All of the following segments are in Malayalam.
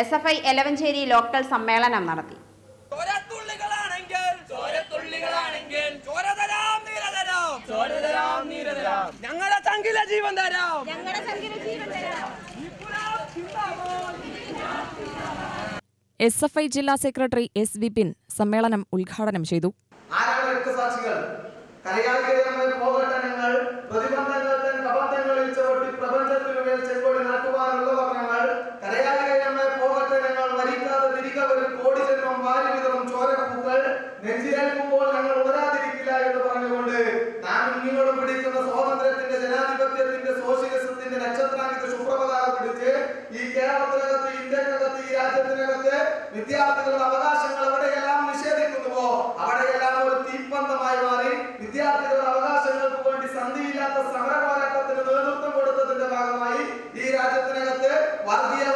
S F I Elavanchery local സമ്മേളനം നടത്തി. ജീവൻ തരാം. ജീവൻ തരാം. എസ് എഫ് ഐ ജില്ലാ സെക്രട്ടറി എസ് വിപിൻ സമ്മേളനം ഉദ്ഘാടനം ചെയ്തു. നെഞ്ചിലേൽക്കുമ്പോൾ ഞങ്ങൾ ഉണരാതിരിക്കില്ല എന്ന് പറഞ്ഞുകൊണ്ട് നാം നിങ്ങളോട് പിടിക്കുന്ന സ്വാതന്ത്ര്യത്തിന്റെ ജനാധിപത്യത്തിന്റെ സോഷ്യലിസത്തിന്റെ നക്ഷത്രാങ്കിത ശുഭ്രപതാക പിടിച്ച് ഈ കേരളത്തിനകത്ത് ഇന്ത്യക്കകത്ത് ഈ രാജ്യത്തിനകത്ത് വിദ്യാർത്ഥികളുടെ അവകാശങ്ങൾ എവിടെയെല്ലാം നിഷേധിക്കുന്നുവോ അവിടെയെല്ലാം ഒരു തീപ്പന്തമായി മാറി വിദ്യാർത്ഥികളുടെ അവകാശങ്ങൾക്ക് വേണ്ടി സന്ധിയില്ലാത്ത സമര പോരാട്ടത്തിന് നേതൃത്വം കൊടുത്തതിന്റെ ഭാഗമായി ഈ രാജ്യത്തിനകത്ത് വർഗീയവാദികളായിട്ടുള്ള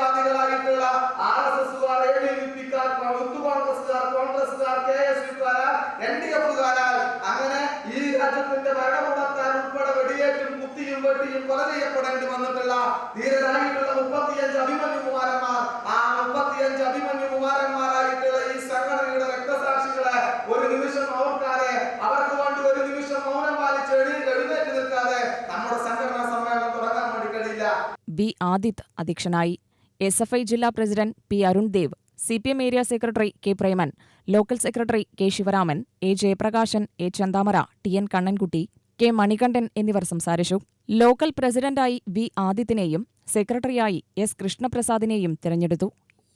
രാജ്യത്തിന്റെ ഭരണകൂടത്താൽ ഉൾപ്പെടെ വെടിയേറ്റും കുത്തിയും വെട്ടിയും കൊല ചെയ്യപ്പെടേണ്ടി വന്നിട്ടുള്ള ധീരരായിട്ടുള്ള മുപ്പത്തിയഞ്ച് അഭിമന്യു കുമാരന്മാർ ആ മുപ്പത്തിയഞ്ച് അഭിമന്യു കുമാരന്മാരായിട്ടുള്ള ഈ സംഘടനയുടെ രക്തസാക്ഷികളെ ഒരു നിമിഷം ഓർക്കാതെ അവർക്ക് വേണ്ടി ഒരു നിമിഷം മൗനം പാലിച്ച് എഴി- എഴുന്നേറ്റ് നിൽക്കാതെ നമ്മുടെ സംഘടനാ സമ്മേളനം തുടങ്ങാൻ വേണ്ടി കഴിയില്ല. ബി ആദിത് അധ്യക്ഷനായി. എസ് എഫ് ഐ ജില്ലാ president P Arun Dev. C P M area secretary K Preman local secretary K Sivaraman A Jayaprakashan A Chanthamara T N Kannankutty K Manikandan എന്നിവർ സംസാരിച്ചു. ലോക്കൽ പ്രസിഡന്റായി വി ആദിത്യനെയും സെക്രട്ടറിയായി എസ് കൃഷ്ണപ്രസാദിനെയും തിരഞ്ഞെടുത്തു.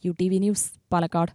U T V news Palakkad.